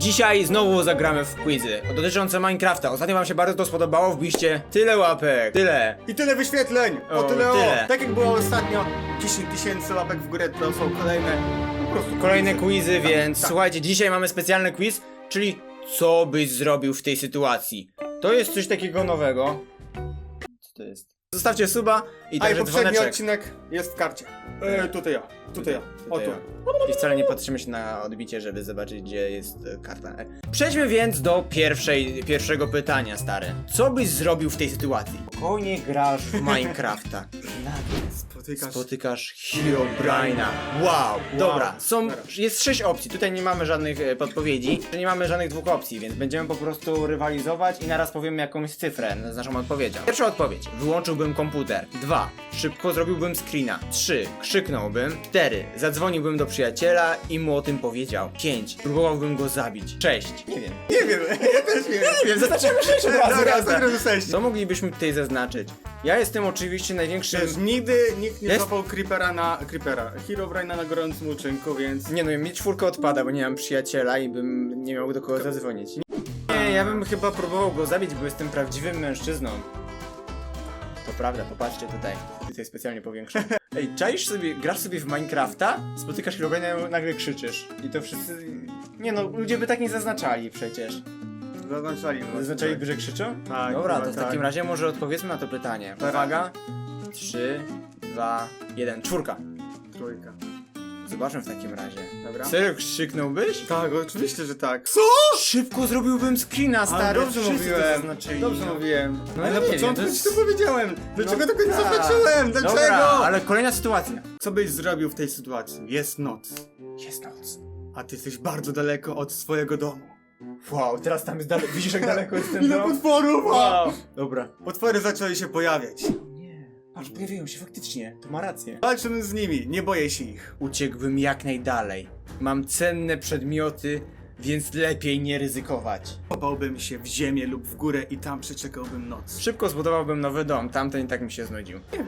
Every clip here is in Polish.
Dzisiaj znowu zagramy w quizy dotyczące Minecrafta. Ostatnio wam się bardzo to spodobało, wbiliście tyle łapek, tyle. I tyle wyświetleń! O, O, tyle, tyle. o! Tak jak było ostatnio, 10 tysięcy łapek w górę, to są kolejne po prostu Kolejne quizy, więc tak. słuchajcie, dzisiaj mamy specjalny quiz, czyli co byś zrobił w tej sytuacji. To jest coś takiego nowego. Co to jest? Zostawcie suba i A i także poprzedni dzwoneczek. odcinek jest w karcie. E, tutaj ja, tutaj ja. O tu. I wcale nie patrzymy się na odbicie, żeby zobaczyć, gdzie jest e, karta. E, Przejdźmy więc do pierwszej, pierwszego pytania, stary. Co byś zrobił w tej sytuacji? Spokojnie grasz w Minecrafta. Spotykasz. spotykasz Herobrine'a. Wow, dobra. Są, jest sześć opcji. Tutaj nie mamy żadnych e, podpowiedzi. Nie mamy żadnych dwóch opcji, więc będziemy po prostu rywalizować i naraz powiemy jakąś cyfrę z naszą odpowiedzią. Pierwsza odpowiedź. Wyłączyłbym komputer. Dwa. Szybko zrobiłbym screena. Trzy. Krzyknąłbym. Cztery. Zadzwoniłbym do przyjaciela i mu o tym powiedział. Pięć. Próbowałbym go zabić. Sześć. Nie wiem. Nie wiem, ja też nie wiem. Wiem, zaznaczymy sześć od razu. Dobra. Co moglibyśmy tutaj zaznaczyć? Ja jestem oczywiście największym... Wiesz, nigdy nikt nie Jest- złapał Creepera na... Creepera. Herobrine'a na gorącym uczynku, więc... Nie no, mi czwórka odpada, bo nie mam przyjaciela i bym nie miał do kogo zadzwonić. Nie, ja bym chyba próbował go zabić, bo jestem prawdziwym mężczyzną. To prawda, popatrzcie tutaj. Tutaj specjalnie powiększam. Ej, czaisz sobie, grasz sobie w Minecrafta, spotykasz Herobrine'a i nagle krzyczysz. I to wszyscy... Nie no, ludzie by tak nie zaznaczali przecież. Zaznaczali. Zaznaczaliby, że krzyczą? Tak, Dobra, to w tak. takim razie może odpowiedzmy na to pytanie. Tak. Uwaga. Trzy, dwa, jeden. Czwórka. Trójka. Zobaczmy w takim razie. Dobra. Serio krzyknąłbyś? Tak, oczywiście, że tak. Co? Szybko zrobiłbym screena, stary. dobrze Wszyscy mówiłem. Zaznaczyli. Dobrze no. mówiłem. No ale ja na nie wiem, początku to ci jest- to powiedziałem. Dlaczego No tego nie tak. zaznaczyłem? Dlaczego? Dobra, ale kolejna sytuacja. Co byś zrobił w tej sytuacji? Jest noc, Jest noc. a ty jesteś bardzo daleko od swojego domu. Wow, teraz tam jest daleko. Widzisz jak daleko jest ten Ile dom? potworów! Wow. Dobra. Potwory zaczęły się pojawiać. Aż pojawiają się faktycznie. To ma rację. Walczymy z nimi, nie boję się ich. Uciekłbym jak najdalej. Mam cenne przedmioty, więc lepiej nie ryzykować. Kopałbym się w ziemię lub w górę i tam przeczekałbym noc. Szybko zbudowałbym nowy dom, tamten i tak mi się znudził. Nie wiem.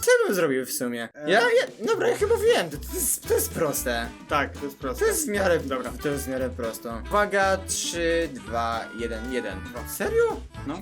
Co bym zrobił w sumie? Ja, ja, dobra, ja chyba wiem, to, to, jest, to jest proste. Tak, to jest proste. To jest w miarę, dobra, to jest w miarę prosto. Uwaga, 3, 2, 1, 1. Serio? No.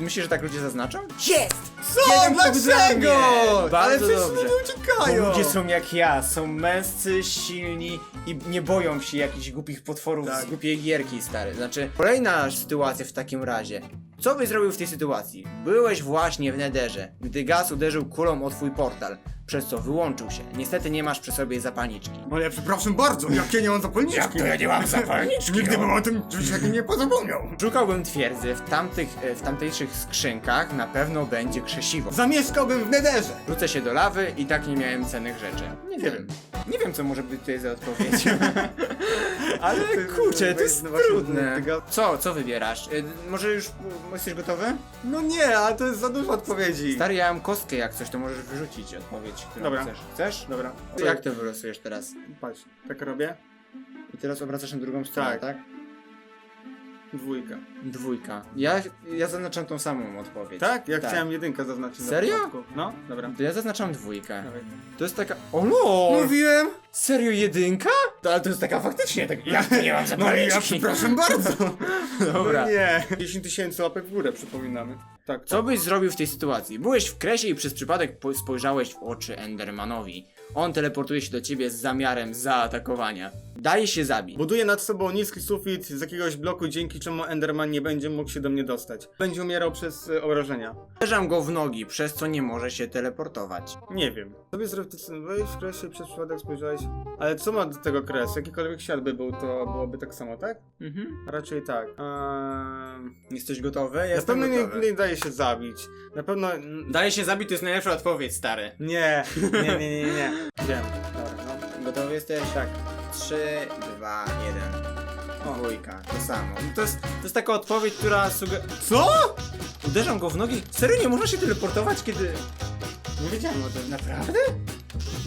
Myślisz, że tak ludzie zaznaczą? Jest! Co? Dlaczego? Ale Bardzo przecież dobrze. ludzie uciekają. Bo ludzie są jak ja, są męscy, silni i nie boją się jakichś głupich potworów Tak. z głupiej gierki, stary. Znaczy, kolejna sytuacja w takim razie. Co byś zrobił w tej sytuacji? Byłeś właśnie w Nederze, gdy gaz uderzył kulą o twój portal, przez co wyłączył się. Niestety nie masz przy sobie zapalniczki. Ale ja przepraszam bardzo, jak ja nie mam zapalniczki? Jak to ja nie mam zapalniczki, Nigdy no? bym o tym czymś nie pozapomniał. Szukałbym twierdzy, w, tamtych, e, w tamtejszych skrzynkach na pewno będzie krzesiwo. Zamieszkałbym w nederze. Rzucę się do lawy i tak nie miałem cennych rzeczy. Nie wiem. Nie wiem, co może być tutaj za odpowiedź. Ale kurczę, to jest no trudne. Co, co wybierasz? Y, Może już jesteś gotowy? No nie, ale to jest za dużo odpowiedzi. Stary, ja mam kostkę jak coś, to możesz wyrzucić odpowiedź, którą Dobra. chcesz. Chcesz? Dobra. Jak to wylosujesz teraz? Patrz, tak robię. I teraz obracasz na drugą stronę, tak? Tak. Dwójka. Dwójka. Ja, ja zaznaczam tą samą odpowiedź. Tak? Ja chciałem jedynkę zaznaczyć. na Serio? No, dobra. To ja zaznaczam dwójkę. Dawaj. To jest taka... O no! Mówiłem! Serio jedynka? To, ale to jest taka faktycznie, tak... Jak to nie mam No zapalniczki? ja przepraszam bardzo. Dobra. No nie. 10 tysięcy łapek w górę przypominamy. Tak, Co tak. byś zrobił w tej sytuacji? Byłeś w kresie i przez przypadek po- spojrzałeś w oczy Endermanowi. On teleportuje się do ciebie z zamiarem zaatakowania. Daje się zabić. Buduję nad sobą niski sufit z jakiegoś bloku, dzięki czemu Enderman nie będzie mógł się do mnie dostać. Będzie umierał przez e, obrażenia. Uderzam go w nogi, przez co nie może się teleportować. Nie wiem. Sobie wejść w kresie przez przypadek spojrzałeś. Ale co ma do tego kres? Jakikolwiek świat by był, to byłoby tak samo, tak? Mhm. Raczej tak. Eee... Jesteś gotowy? Ja Na Jestem pewno nie, gotowy. nie daje się zabić. Na pewno. Daje się zabić, to jest najlepsza odpowiedź, stary. Nie, nie, nie, nie, nie. Wiem. Dobra, no. Gotowy jesteś? Tak. 3, 2, 1. Dwójka, to samo. To jest, to jest taka odpowiedź, która sugeruje... Co? Uderzam go w nogi? Serio, nie można się teleportować, kiedy... Nie wiedziałem o tym. Naprawdę?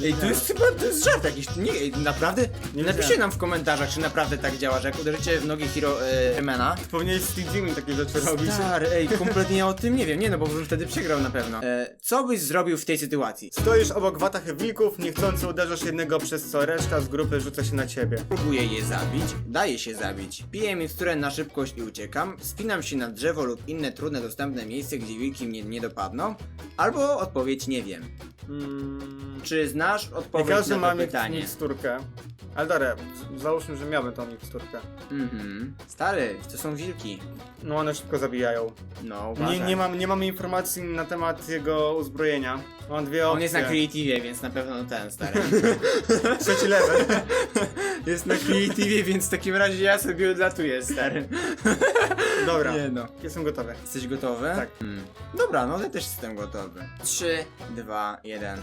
Ej, to jest chyba, to jest żart jakiś, nie, ej, naprawdę? Nie Napiszcie wiedziałem. nam w komentarzach, czy naprawdę tak działa, że jak uderzycie w nogi Hiro, e, Mena, Powinieneś z Steam takie rzeczy robić. Ej, kompletnie ja o tym nie wiem, nie no, bo bym wtedy przegrał na pewno. E, co byś zrobił w tej sytuacji? Stoisz obok watach wilków, niechcący uderzasz jednego, przez co reszta z grupy rzuca się na ciebie. Próbuję je zabić, daję się zabić. Piję miksturę na szybkość i uciekam. Spinam się na drzewo lub inne trudne dostępne miejsce, gdzie wilki mnie nie dopadną. Albo odpowiedź nie wiem. Mm. Czy znasz Nie odpowiedź każdy na ma to pytanie? miksturkę. Ale dobra, z- załóżmy, że miałbym tą miksturkę. Mhm. Stary, to są wilki. No one szybko zabijają. No, Nie, nie, mam, nie mam informacji na temat jego uzbrojenia. Mam dwie opcje. On jest na creative, więc na pewno ten stary. Trzeci level. jest na creative, więc w takim razie ja sobie odlatuję, stary. Dobra, Nie no. jestem gotowy. Jesteś gotowy? Tak. Hmm. Dobra, no ja też jestem gotowy. 3, 2, 1.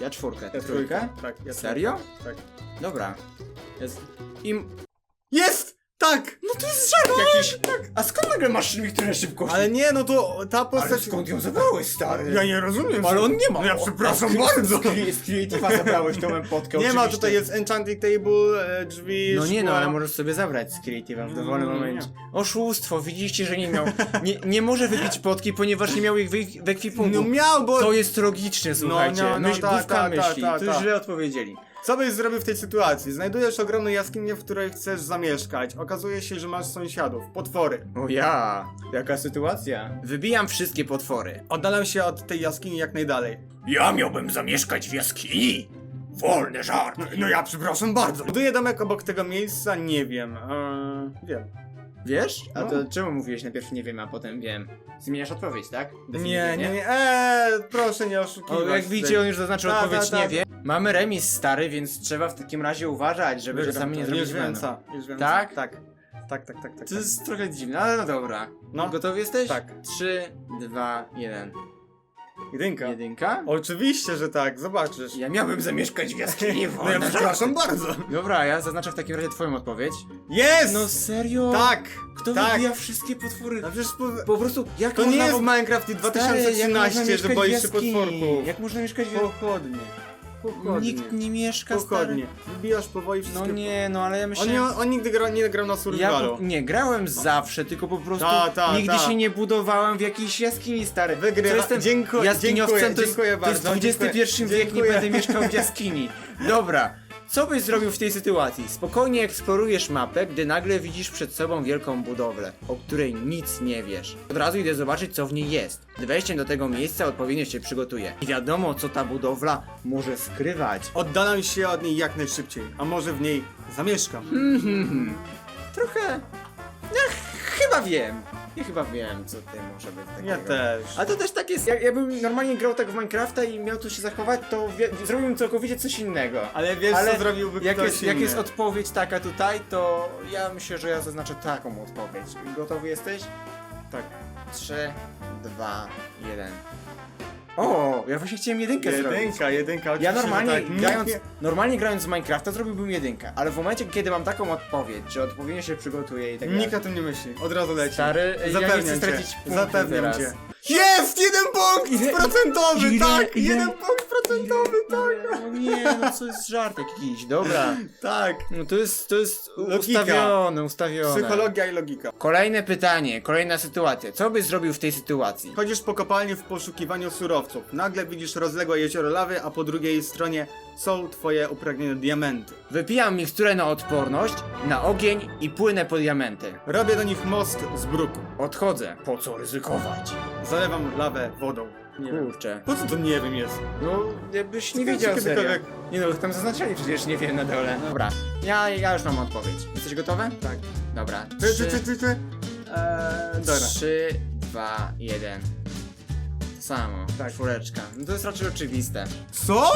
Ja czwórkę, Ja trójkę? Tak, ja Serio? Tak. Dobra. Jest... Im... Jest! Tak! No to jakiś! A skąd nagle masz które szybkości? Ale nie, no to ta Ale postać... skąd ją zabrałeś, stary? Ja nie rozumiem. Ale on nie ma. No ja przepraszam bardzo. Z, Creative'a zabrałeś tą empotkę, Nie ma, tutaj jest enchanting table, e, drzwi, No nie no, szkła. ale możesz sobie zabrać z Creative'a w dowolnym No, nie. momencie. Oszustwo, widzieliście, że nie miał. Nie, nie może wypić potki, ponieważ nie miał ich w, w ekwipunku. No miał, bo... To jest logiczne, słuchajcie. no, No, no, Myśl, tak, główka tak, tak, myśli. tak, to tak. źle odpowiedzieli. Co byś zrobił w tej sytuacji? Znajdujesz ogromną jaskinię, w której chcesz zamieszkać. Okazuje się, że masz sąsiadów, potwory. O ja, jaka sytuacja. Wybijam wszystkie potwory. Oddalam się od tej jaskini jak najdalej. Ja miałbym zamieszkać w jaskini? Wolny żart. No ja przepraszam bardzo. Buduję domek obok tego miejsca, nie wiem. Eee, wiem. Wiesz? A No. to czemu mówiłeś najpierw nie wiem, a potem wiem? Zmieniasz odpowiedź, tak? Nie, nie, nie. Eee, proszę nie oszukiwać. O, jak widzicie, on już zaznaczył Ta, odpowiedź ta, ta. nie wie. Mamy remis stary, więc trzeba w takim razie uważać, żeby Wygram czasami to, nie zrobić Już wiem błędu. co, już wiem Tak? co. Tak. Tak, tak, tak, tak. To jest trochę dziwne, ale no dobra. No. Gotowy jesteś? Tak. 3, 2, 1. Jedynka. Jedynka? Oczywiście, że tak, zobaczysz. Ja miałbym zamieszkać w jaskini No ja przepraszam bardzo. Dobra, ja zaznaczę w takim razie twoją odpowiedź. Jest! No serio? tak! Kto tak. wybija wszystkie potwory? No przecież po... Po prostu, jak To nie można jest w- Minecraft i Stary, jak można 2013, że mieszkać boisz się jaskini? potworków. Jak można mieszkać w Pochodnie. Pochodnie. Nikt nie mieszka, Pochodnie. stary. Wybijasz powoli No wszystkie... nie, no ale ja myślę... On, nie, on nigdy gra, nie grał na Ja survivalu. po, nie, grałem zawsze, tylko po prostu Ta, ta, nigdy ta. się nie budowałem w jakiejś jaskini, stary. Wygrywa- jestem dziękuję- jaskiniowcem, dziękuję, to jest, dziękuję to jest bardzo, XXI dziękuję, wiek, nie dziękuję. będę mieszkał w jaskini. Dobra, co byś zrobił w tej sytuacji? Spokojnie eksplorujesz mapę, gdy nagle widzisz przed sobą wielką budowlę, o której nic nie wiesz. Od razu idę zobaczyć, co w niej jest. Gdy wejściem do tego miejsca odpowiednio się przygotuję. Nie wiadomo, co ta budowla może skrywać. Oddalam się od niej jak najszybciej, a może w niej zamieszkam. Mhm. Trochę. Ja chyba wiem. Ja chyba wiem, co ty może być takiego. Ja też. A to też tak jest. Jak, jakbym normalnie grał tak w Minecrafta i miał tu się zachować, to wie, zrobiłbym całkowicie coś innego. Ale wiesz co zrobiłby Jak ktoś jest, jak inny. jest odpowiedź taka tutaj, to ja myślę, że ja zaznaczę taką odpowiedź. Gotowy jesteś? Tak. 3, 2, 1. O, ja właśnie chciałem jedynkę zrobić. Jedynka, jedynka, Ja oczywiście, że normalnie, tak. grając, Nie- normalnie grając w Minecrafta zrobiłbym jedynkę, ale w momencie, kiedy mam taką odpowiedź, że odpowiednio się przygotuję i tak Nikt o tym nie myśli, od razu leci. Stary, ja nie Zapewniam cię, stracić punktu zapewniam teraz. cię. Jest! Jeden punkt Ile- procentowy, ile- tak! ile- jeden punkt procentowy, tak! No nie, no co jest żart jakiś, dobra. Tak. No to jest, to jest Logika. ustawione, ustawione. Psychologia i logika. Kolejne pytanie, kolejna sytuacja. Co byś zrobił w tej sytuacji? Chodzisz po kopalni w poszukiwaniu surowców. Nagle widzisz rozległe jezioro lawy, a po drugiej stronie są twoje upragnione diamenty. Wypijam miksturę na odporność, na ogień i płynę po diamenty. Robię do nich most z bruku. Odchodzę. Po co ryzykować? Zalewam lawę wodą. Nie wiem. Kurczę. Po co to nie wiem jest? No, jakbyś nie wiedział serio. kiedykolwiek- Nie no, tam zaznaczali przecież nie wiem na dole. Dobra, ja, ja już mam odpowiedź. Jesteś gotowy? Tak. Dobra. Ty, ty, ty, ty. Eee, dobra. trzy, dwa, jeden. Samo. Tak. Czwóreczka. No to jest raczej oczywiste. Co?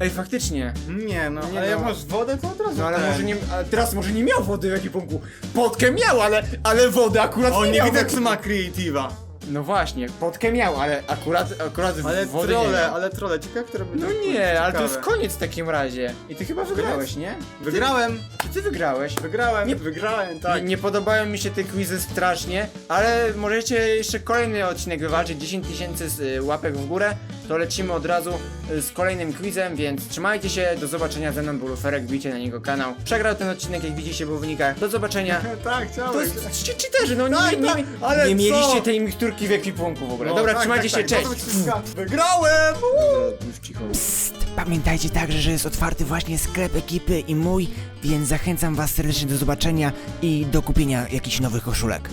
Ej, faktycznie. Nie no, Nie ale no. jak masz wodę, to od razu No ale ten. może nie. A teraz może nie miał wody w ekipunku. Potkę miał, ale, ale wodę akurat O, nie nie widzę, w czy ma creative'a. No właśnie, podkę miał, ale akurat, akurat Ale wody nie trole, miał. ale trole, ciekawe, które No nie, ale to jest koniec w takim razie. I ty chyba wygrałeś, nie? Wygrałem, Ty, ty wygrałeś. wygrałem, Nie- wygrałem, tak. Nie, nie podobają mi się te quizy strasznie, ale możecie jeszcze kolejny odcinek wywalczyć, 10 tysięcy y, łapek w górę, to lecimy od razu y, z kolejnym quizem, więc trzymajcie się, do zobaczenia ze mną był Luferek, wbijcie na niego kanał. Przegrał ten odcinek, jak widzicie po wynikach, do zobaczenia. tak, To chciałem. jest ci cheaterzy, no Tak, nie, nie, tak, nie, ale nie co? mieliście tej mikturki w ekwipunku w ogóle. No, Dobra, tak, trzymajcie tak, się, tak, cześć! Wygrałem! Cicho. Pamiętajcie także, że jest otwarty właśnie sklep ekipy i mój, więc zachęcam Was serdecznie do zobaczenia i do kupienia jakichś nowych koszulek.